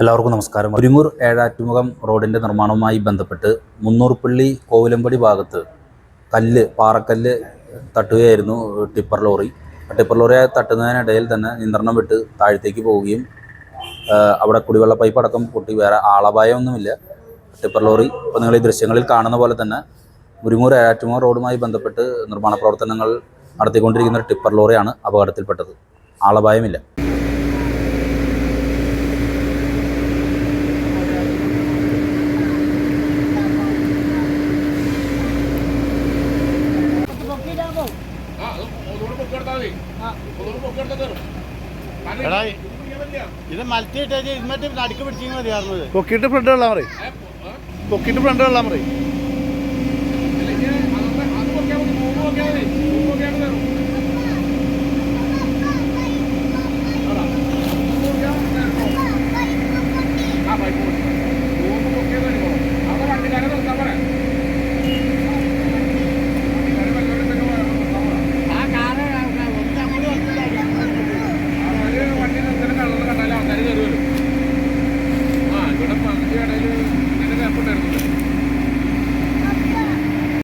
എല്ലാവർക്കും നമസ്കാരം. ഒരുങ്ങൂർ ഏഴാറ്റുമുഖം റോഡിന്റെ നിർമ്മാണവുമായി ബന്ധപ്പെട്ട് മുന്നൂർപ്പള്ളി കോവിലമ്പടി ഭാഗത്ത് കല്ല് പാറക്കല്ല് തട്ടുകയായിരുന്നു ടിപ്പർ ലോറി. ടിപ്പർ ലോറിയെ തട്ടുന്നതിനിടയിൽ തന്നെ നിയന്ത്രണം വിട്ട് താഴത്തേക്ക് പോവുകയും അവിടെ കുടിവെള്ള പൈപ്പ് അടക്കം പൊട്ടി വേറെ ആളപായമൊന്നുമില്ല. ടിപ്പർ ലോറി ഇപ്പോൾ നിങ്ങൾ ഈ ദൃശ്യങ്ങളിൽ കാണുന്ന പോലെ തന്നെ മുരിങ്ങൂർ ഏഴാറ്റുമുഖം റോഡുമായി ബന്ധപ്പെട്ട് നിർമ്മാണ പ്രവർത്തനങ്ങൾ നടത്തിക്കൊണ്ടിരിക്കുന്ന ടിപ്പർ ലോറിയാണ് അപകടത്തിൽപ്പെട്ടത്. ആളപായമില്ല. എടാ ഇത് മലത്തിട്ട് ഇന്നിട്ട് നടുക്ക് പിടിച്ചു മതിയായിരുന്നത് പൊക്കിട്ട് ഫ്രണ്ട് വെള്ളം പറയും. പൊക്കിട്ട് ഫ്രണ്ട് വെള്ളം പറയും. ആ